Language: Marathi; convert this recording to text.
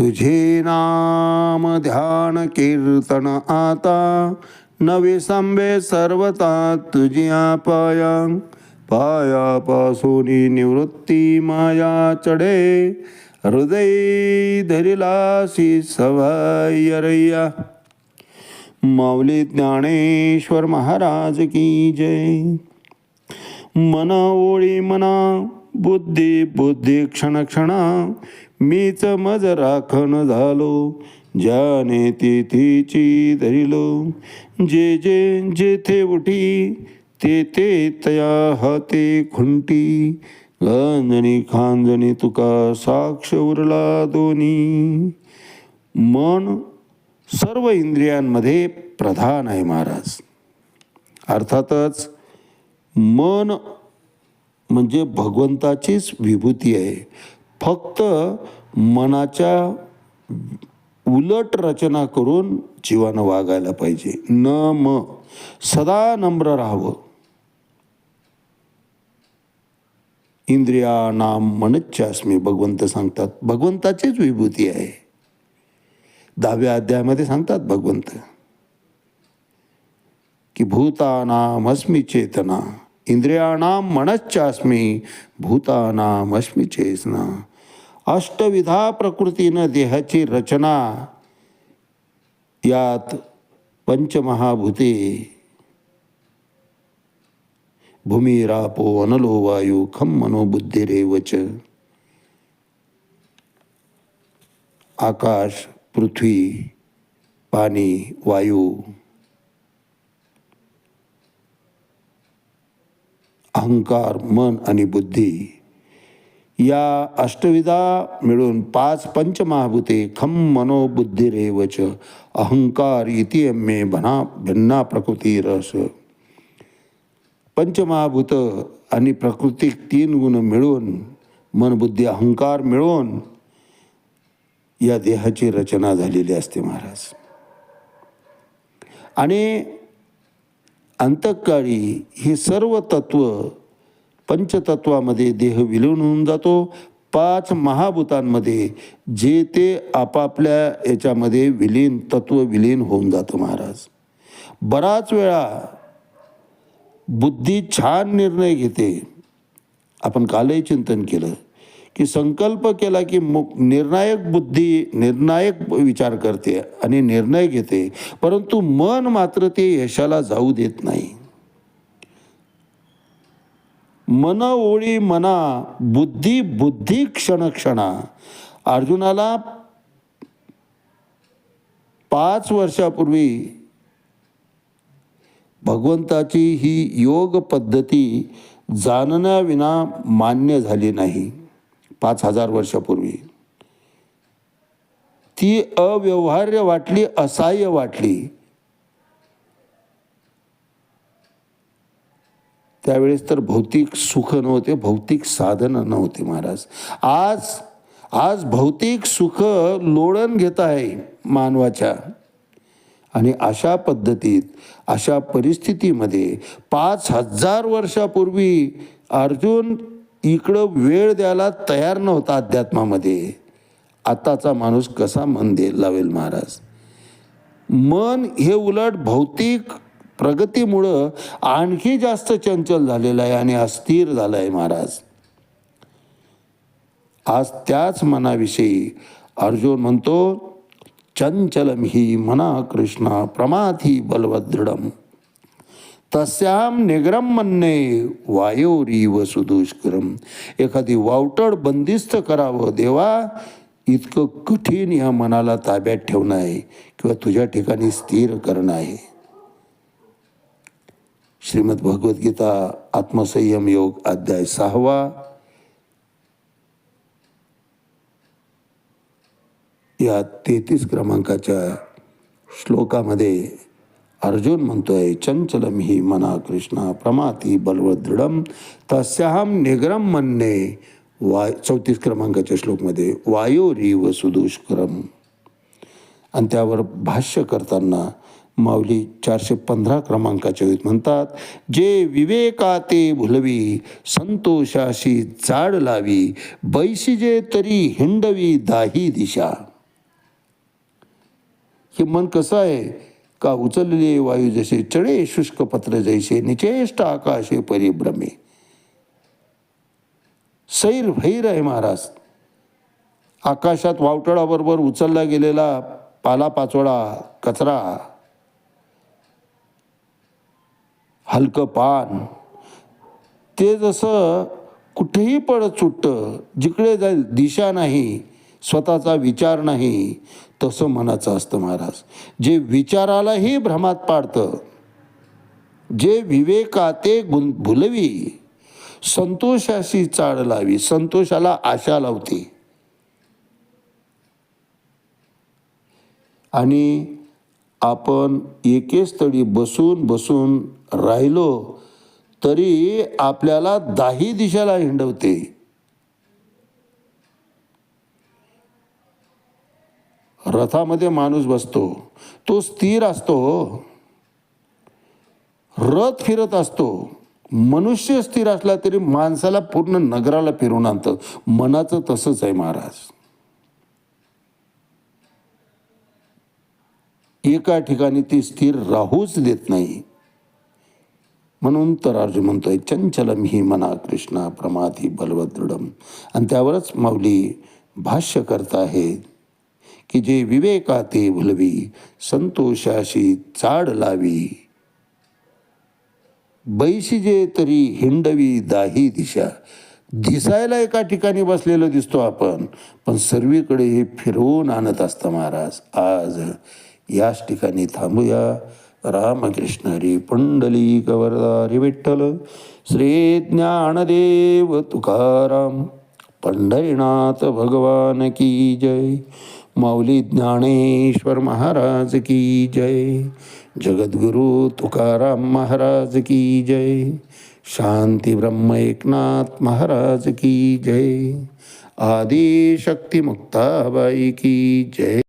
तुझे नाम ध्यान कीर्तन आता. नवे सांबे सर्वता तुझ्या पाया पायापासून निवृत्ती माया चढे. हृदय धरिलासी सवायरय्या माऊली ज्ञानेश्वर महाराज की जय. मना ओळी मना बुद्धी बुद्धी क्षण क्षणा मीच मज राखण झालो. ज्याने तिथीची धरिलो. जे जे जेथे उठी ते ते तया हाते खुंटी. गांजणी खांजणी तुका साक्ष उरला दोन्ही. मन सर्व इंद्रियांमध्ये प्रधान आहे महाराज. अर्थातच मन म्हणजे भगवंताचीच विभूती आहे. फक्त मनाच्या उलट रचना करून जीवानं वागायला पाहिजे. न म. सदा नम्र राहावं. इंद्रिया नाम मनच्चास्मी भगवंत सांगतात भगवंताचीच विभूती आहे. दहाव्या अध्यायामध्ये सांगतात भगवंत की भूतानाम अस्मी चेतना. इंद्रियाणाम मनश्चास्मी भूतानाम अस्मी चेसना अष्टविधा प्रकृतीनं देहाची रचना यात पंचमहाभूते। भूमी रापो अनलो वायू खम मनोबुद्धिरेवच आकाश पृथ्वी पाणी वायू। अहंकार मन आणि बुद्धी या अष्टविधा मिळून पाच पंचमहाभूते खम मनो बुद्धिरेवच अहंकार इति मे भना भिन्ना प्रकृती रस. पंचमहाभूत आणि प्रकृतिक तीन गुण मिळून मन बुद्धी अहंकार मिळून या देहाची रचना झालेली असते महाराज. आणि अंतकाळी ही सर्व तत्व पंचतत्वामध्ये देह विलीन होऊन जातो. पाच महाभूतांमध्ये जे ते आपापल्या याच्यामध्ये विलीन तत्व विलीन होऊन जातं महाराज. बराच वेळा बुद्धी छान निर्णय घेते. आपण कालही चिंतन केलं. की संकल्प केला की मु निर्णायक बुद्धी निर्णायक विचार करते आणि निर्णय घेते परंतु मन मात्र ते यशाला जाऊ देत नाही. मन ओळी मना बुद्धी बुद्धी क्षण क्षणा. अर्जुनाला पाच वर्षापूर्वी भगवंताची ही योग पद्धती जाणण्याविना मान्य झाली नाही. पाच हजार वर्षापूर्वी. ती अव्यवहार्य वाटली असहाय्य वाटली. त्यावेळेस तर भौतिक सुख नव्हते भौतिक साधन नव्हते महाराज. आज आज भौतिक सुख लोळण घेत आहे मानवाच्या. आणि अशा पद्धतीत अशा परिस्थितीमध्ये पाच हजार वर्षापूर्वी अर्जुन इकडं वेळ द्यायला तयार नव्हता अध्यात्मामध्ये. आताचा माणूस कसा मन दे लावेल महाराज? मन हे उलट भौतिक प्रगतीमुळं आणखी जास्त चंचल झालेलं आहे आणि अस्थिर झालं आहे महाराज. आज त्याच मनाविषयी अर्जुन म्हणतो चंचलम ही मना कृष्णा प्रमाथी बलवदृढम. तस्याम निग्रम म्हणणे वायोरी व सुदुष्करम एखादी वावटळ बंदिस्त करावं देवा इतकं कठीण या मनाला ताब्यात ठेवणं आहे किंवा तुझ्या ठिकाणी स्थिर करणं आहे. श्रीमद भगवद्गीता आत्मसंयम योग अध्याय सहावा. या तेहतीस क्रमांकाच्या श्लोकामध्ये अर्जुन म्हणतोय चंचलम ही मना कृष्णा प्रमाती बलवदृढम तस्याहम निग्रम म्हणणे वाय चौतीस क्रमांकाच्या श्लोकमध्ये वायोरी व सुदुष्करम. आणि त्यावर भाष्य करताना माऊली चारशे पंधरा क्रमांकाच्या वेळी म्हणतात जे विवेकाते भुलवी संतोषाशी जाड लावी बैशिजे तरी हिंडवी दाही दिशा. हे मन कसं आहे? का उचललेले वायू जसे चढे शुष्क पत्र जैसे निचेष्ट आकाशे परिभ्रमे? सैर भैर आहे महाराज. आकाशात वावटळाबरोबर उचलला गेलेला पालापाचोळा कचरा हलकं पान ते जसं कुठेही पडत सुटतं जिकडे जाईल दिशा नाही स्वतःचा विचार नाही तसं मनाचं असतं महाराज. जे विचारालाही भ्रमात पाडतं जे विवेकाते गुं भुलवी संतोषाशी चाळ लावी संतोषाला आशा लावते. आणि आपण एके स्थळी बसून बसून राहिलो तरी आपल्याला दाही दिशेला हिंडवते. रथामध्ये माणूस बसतो. तो स्थिर असतो. रथ फिरत असतो. मनुष्य स्थिर असला तरी माणसाला पूर्ण नगराला फिरून आणतं. मनाचं तसंच आहे महाराज. एका ठिकाणी ती स्थिर राहूच देत नाही. म्हणून तर अर्जुन म्हणतोय चंचलम ही मना कृष्णा प्रमाती बलवदृढम. आणि त्यावरच माऊली भाष्य करत आहेत. की जे विवेका ते भुलवी संतोषाशी चाड लावी. बैशी जे तरी हिंडवी दाही दिशा. दिसायला एका ठिकाणी बसलेलं दिसतो आपण पण सर्वीकडे हे फिरवून आणत असतं महाराज. आज याच ठिकाणी थांबूया. रामकृष्ण हरी पुंडली कवरदारी विठ्ठल श्री ज्ञानदेव तुकाराम पंढरीनाथ भगवान की जय. माऊली ज्ञानेश्वर महाराज की जय। जगद्गुरु तुकाराम महाराज की जय। शांती ब्रह्म एकनाथ महाराज की जय। आदि शक्ती मुक्ताबाई की जय।